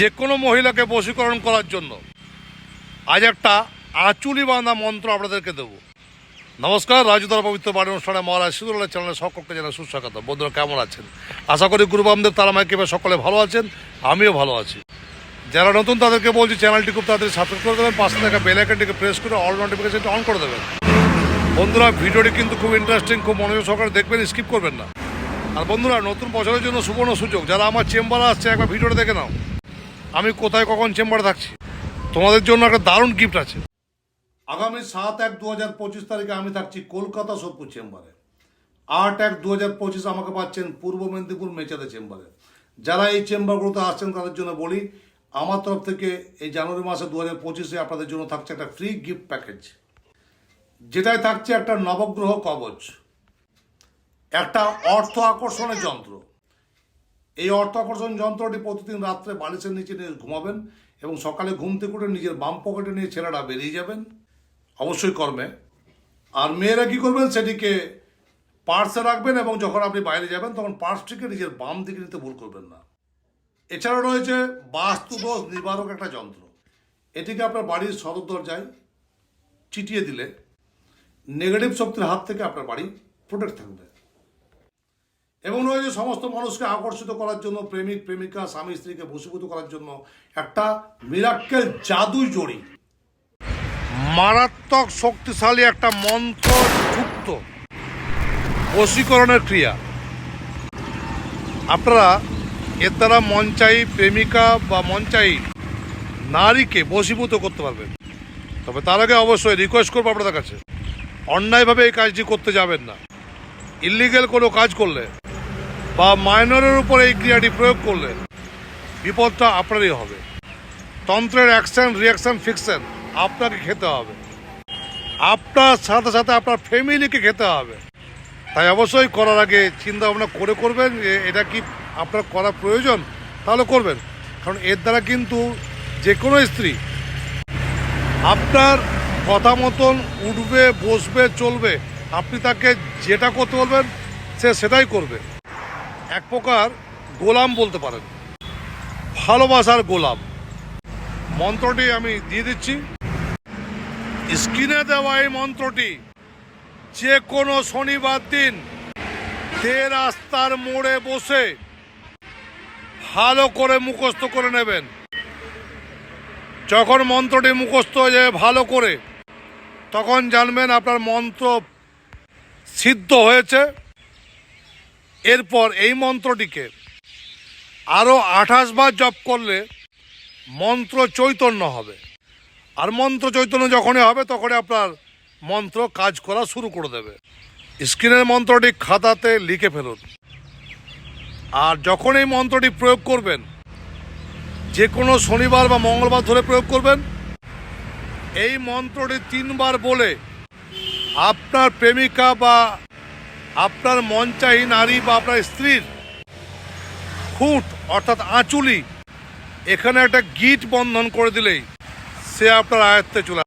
যে কোনো মহিলাকে বশীকরণ করার জন্য আজ একটা আঁচুলি বাঁধা মন্ত্র আপনাদেরকে দেবো। নমস্কার, রাজুদার পবিত্র বাড়ি অনুষ্ঠানে মহারাজ সিদুল্লাহ চ্যানেলের সকলকে জানা সুস্বাগত বন্ধুরা, কেমন আছেন? আশা করি গুরু বামদেব তারা মাইকে সকলে ভালো আছেন, আমিও ভালো আছি। যারা নতুন তাদেরকে বলছি, চ্যানেলটি খুব তাড়াতাড়ি সাবস্ক্রাইব করে দেবেন, পাশে থাকা বেল আইকনটিকে প্রেস করে অল নোটিফিকেশনটি অন করে দেবেন। বন্ধুরা, ভিডিওটি কিন্তু খুব ইন্টারেস্টিং খুব মনোযোগ সহকারে দেখবেন স্কিপ করবেন না। আর বন্ধুরা, নতুন বছরের জন্য সুবর্ণ সুযোগ। যারা আমার চেম্বারে আসছে, একবার ভিডিওটা দেখে নাও। আমি কোথায় কখন চেম্বারে থাকছি? তোমাদের জন্য একটা দারুণ গিফট আছে। আগামী সাত এক দু হাজার পঁচিশ তারিখে আমি থাকছি কলকাতা সোদপুর চেম্বারে। আট এক দু হাজার পঁচিশ আমাকে পাচ্ছেন পূর্ব মেদিনীপুর মেচাদে চেম্বারে। যারা এই চেম্বারগুলোতে আসছেন, তাদের জন্য বলি, আমার তরফ থেকে এই জানুয়ারি মাসে দু হাজার পঁচিশে আপনাদের জন্য থাকছে একটা ফ্রি গিফট প্যাকেজ যেটায় থাকছে একটা নবগ্রহ কবচ। একটা অর্থ আকর্ষণের যন্ত্র। এই অর্থ আকর্ষণ যন্ত্রটি প্রতিদিন রাত্রে বালিশের নিচে নিয়ে ঘুমাবেন এবং সকালে ঘুম থেকে উঠে নিজের বাম পকেটে নিয়ে ছেলেরা বেরিয়ে যাবেন। অবশ্যই কর্মে। আর মেয়েরা কী করবেন? সেটিকে পার্সে রাখবেন এবং যখন আপনি বাইরে যাবেন, তখন পার্সটিকে নিজের বাম দিকে নিতে ভুল করবেন না। এছাড়া রয়েছে বাস্তু দোষ নিবারক একটা যন্ত্র। এটিকে আপনার বাড়ির সদর দরজায় চিটিয়ে দিলে নেগেটিভ শক্তির হাত থেকে আপনার বাড়ি প্রোটেক্ট থাকবে। এবং রয়েছে সমস্ত মানুষকে আকর্ষিত করার জন্য, প্রেমিক, প্রেমিকা, স্বামী, স্ত্রীকে বশীভূত করার জন্য একটা মিরাক্কেল জাদু জড়ি। মারাত্মক শক্তিশালী একটা মন্ত্র যুক্ত। বশীকরণের ক্রিয়া। আপনারা এর দ্বারা মঞ্চাই প্রেমিকা বা মঞ্চাই নারীকে বশীভূত করতে পারবেন। তবে তার আগে অবশ্যই রিকোয়েস্ট করব আপনাদের কাছে। অন্যায়ভাবে এই কাজটি করতে যাবেন না। ইলিগেল কোনো কাজ করলে বা মাইনরের উপর এই ক্রিয়াটি প্রয়োগ করলে বিপদটা আপনারই হবে। তন্ত্রের অ্যাকশন রিয়াকশন ফিকশন আপনাকে খেতে হবে। আপনার সাথে সাথে আপনার ফ্যামিলিকে খেতে হবে। তাই অবশ্যই করার আগে চিন্তা ভাবনা করে করবেন যে এটা কি আপনার করা প্রয়োজন? তাহলে করবেন। কারণ এর দ্বারা কিন্তু যে কোনো স্ত্রী আপনার কথা মতন উঠবে, বসবে, চলবে। আপনি তাকে যেটা করতে বলবেন, সে সেটাই করবে। এক প্রকার গোলাম বলতে পারেন। ভালোবাসার গোলাম। মন্ত্রটি আমি দিয়ে দিচ্ছি। স্ক্রিনে দেওয়া এই মন্ত্রটি যে কোনো শনিবার দিন তে রাস্তার মোড়ে বসে ভালো করে মুখস্থ করে নেবেন। যখন মন্ত্রটি মুখস্থ হয়ে যাবে ভালো করে, তখন জানবেন আপনার মন্ত্র সিদ্ধ হয়েছে। এরপর এই মন্ত্রটিকে আরও আঠাশ বার জপ করলে মন্ত্র চৈতন্য হবে। আর মন্ত্র চৈতন্য যখনই হবে, তখনই আপনার মন্ত্র কাজ করা শুরু করে দেবে। স্ক্রিনের মন্ত্রটি খাতাতে লিখে ফেলুন। আর যখন এই মন্ত্রটি প্রয়োগ করবেন, যে কোনো শনিবার বা মঙ্গলবার ধরে প্রয়োগ করবেন, এই মন্ত্রটি তিনবার বলে আপনার প্রেমিকা বা আপনার মঞ্চাহী নারী বা আপনার স্ত্রীর। খুঁট, অর্থাৎ আঁচুলি। এখানে একটা গিট বন্ধন করে দিলেই সে আপনার আয়ত্তে চলে